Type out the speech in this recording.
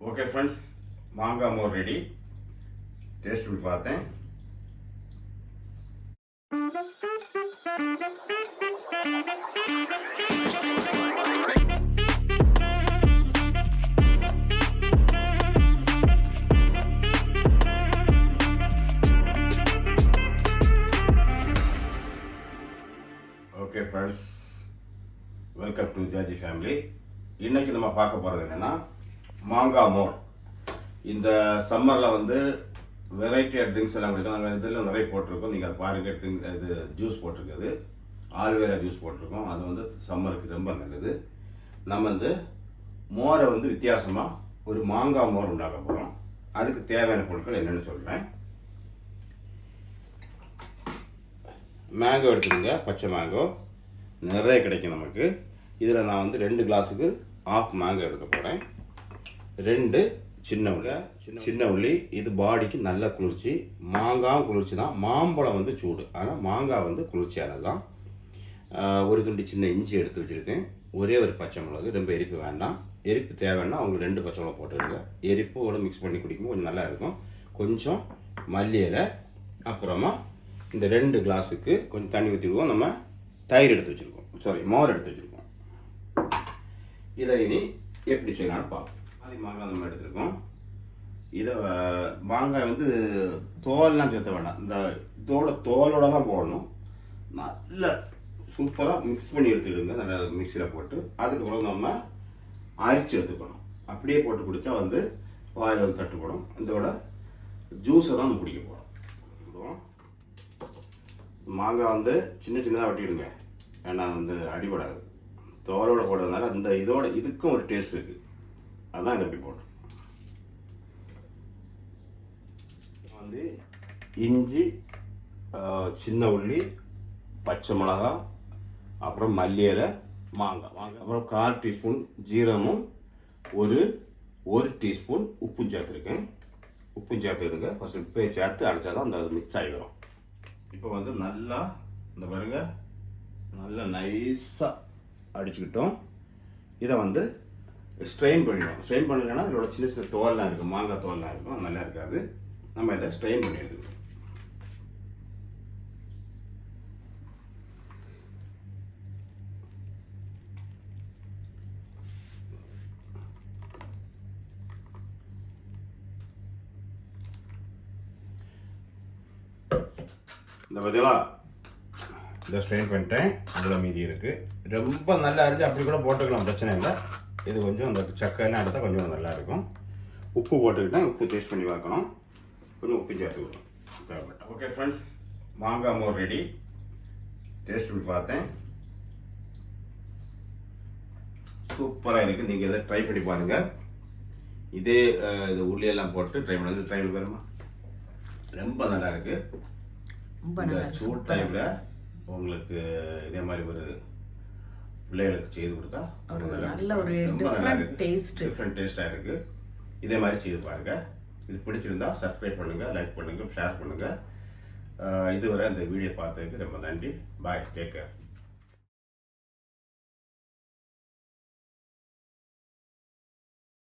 Okay friends மாங்காய் மோர் ready taste பண்ணி பார்த்தேன் okay friends welcome to Jaji family இன்னைக்கு நம்ம பார்க்க போகிறது என்னென்னா மாங்காய் மோர். இந்த சம்மரில் வந்து வெரைட்டி ட்ரிங்க்ஸ் எல்லாம் கிடைக்கும் நாங்கள் இதில் நிறைய போட்டிருக்கோம். நீங்கள் அது பாருங்கள் ட்ரிங்க் இது ஜூஸ் போட்டிருக்குது. ஆல்வேரா ஜூஸ் போட்டிருக்கோம். அது வந்து சம்மருக்கு ரொம்ப நல்லது. நம்ம வந்து மோரை வந்து வித்தியாசமாக ஒரு மாங்காய் மோர் உண்டாக்க போகிறோம் அதுக்கு தேவையான பொருட்கள் என்னென்னு சொல்கிறேன் மேங்கோ எடுத்துக்கோங்க. பச்சை மேங்கோ நிறைய கிடைக்கும் நமக்கு. இதில் நான் வந்து ரெண்டு கிளாஸுக்கு ஆஃப் மேங்கோ எடுக்க போகிறேன் ரெண்டு சின்ன உள்ளி சின்ன சின்ன உள்ளி இது பாடிக்கு நல்ல குளிர்ச்சி. மாங்காவும் குளிர்ச்சி தான். மாம்பழம் வந்து சூடு. ஆனால் மாங்காய் வந்து குளிர்ச்சியானது தான். ஒரு துண்டு சின்ன இஞ்சி எடுத்து வச்சுருக்கேன். ஒரே ஒரு பச்சை மிளகு ரொம்ப எரிப்பு வேண்டாம். எரிப்பு தேவைன்னா அவங்க ரெண்டு பச்சை மிளகு போட்டுருங்க எரிப்போட மிக்ஸ் பண்ணி குடிக்கும்போது கொஞ்சம் நல்லா இருக்கும். கொஞ்சம் மல்லி இலை அப்புறமா இந்த ரெண்டு கிளாஸுக்கு கொஞ்சம் தண்ணி ஊற்றிடுவோம் நம்ம தயிர் எடுத்து வச்சுருக்கோம். சாரி மோர் எடுத்து வச்சுருக்கோம். இதை இனி எப்படி செய்யலாம்னு பார்ப்போம். அது மாங்காய் நம்ம எடுத்துருக்கோம். இதை மாங்காய் வந்து தோல்லாம் சேர்த்த வேண்டாம். இந்த இதோட தோலோட தான் போடணும். நல்ல சூப்பராக மிக்ஸ் பண்ணி எடுத்துக்கிடுங்க. நல்லா மிக்சியில் போட்டு அதுக்கப்புறம் நம்ம அரிச்சு எடுத்துக்கணும். அப்படியே போட்டு குடித்தா வந்து வாயில் வந்து தட்டுப்படும். இதோட ஜூஸை தான் நம்ம குடிக்க போகிறோம் மாங்காய் வந்து சின்ன சின்னதாக வெட்டிடுங்க. ஏன்னா வந்து அடிபடாது. தோலோட போடுறதுனால அந்த இதோட இதுக்கும் ஒரு டேஸ்ட் இருக்குது அதான் இதை எப்படி போடுறோம் வந்து இஞ்சி சின்ன உள்ளி பச்சை மிளகா அப்புறம் மல்லி இலை மாங்காய். மாங்காய். அப்புறம் கால் டீஸ்பூன் ஜீரமும் ஒரு ஒரு டீஸ்பூன் உப்பும் சேர்த்துருக்கேன். உப்பும் சேர்த்துக்கிடுங்க ஃபஸ்ட் உப்பை சேர்த்து அடைச்சா தான் அந்த மிக்ஸ் ஆகி வரும். இப்போ வந்து நல்லா இந்த பாருங்க நல்லா நைஸாக அடிச்சுக்கிட்டோம். இதை வந்து ஸ்ட்ரெயின் பண்ணிடும் ஸ்ட்ரெயின் பண்ணலைன்னா இதோட சின்ன சின்ன தோல்லாம் இருக்கும். மாங்காய் தோல்லாம் இருக்கும். நல்லா இருக்காது. நம்ம இதை ஸ்ட்ரெயின் பண்ணி எடுத்துக்கணும் இந்த பதிலா இதை ஸ்ட்ரெயின் பண்ணிட்டேன். அதில் மீதி இருக்குது ரொம்ப நல்லா அரிஞ்சு அப்படி கூட போட்டுக்கலாம் பிரச்சனை இல்லை. இது கொஞ்சம் அந்த சக்கைலாம் எடுத்தால் கொஞ்சம் நல்லா இருக்கும். உப்பு போட்டுக்கிட்டேன் உப்பு டேஸ்ட் பண்ணி பார்க்கணும். கொஞ்சம் உப்பு சேர்த்துக்கணும் தேவைப்பட்டா. ஓகே ஃப்ரெண்ட்ஸ் மாங்காய் மோர் ரெடி டேஸ்ட் பண்ணி பார்த்தேன். சூப்பராக இருக்குது நீங்கள் இதை ட்ரை பண்ணி பாருங்கள் இதே இது உள்ளியெல்லாம் போட்டு ட்ரை பண்ணி. ட்ரை பண்ணி பாருமா ரொம்ப நல்லா இருக்குது ரொம்ப இந்த. சூட் டைம்ல உங்களுக்கு இதே மாதிரி ஒரு பிள்ளைகளுக்கு செய்து கொடுத்தா நல்ல ஒரு different taste. டிஃப்ரெண்ட் டேஸ்டா இருக்கு. இதே மாதிரி செய்து பாருங்க. இது பிடிச்சிருந்தா சப்ஸ்கிரைப் பண்ணுங்க லைக் பண்ணுங்க ஷேர் பண்ணுங்க. அஹ் இதுவரை இந்த வீடியோ பார்த்ததுக்கு ரொம்ப நன்றி. Bye take care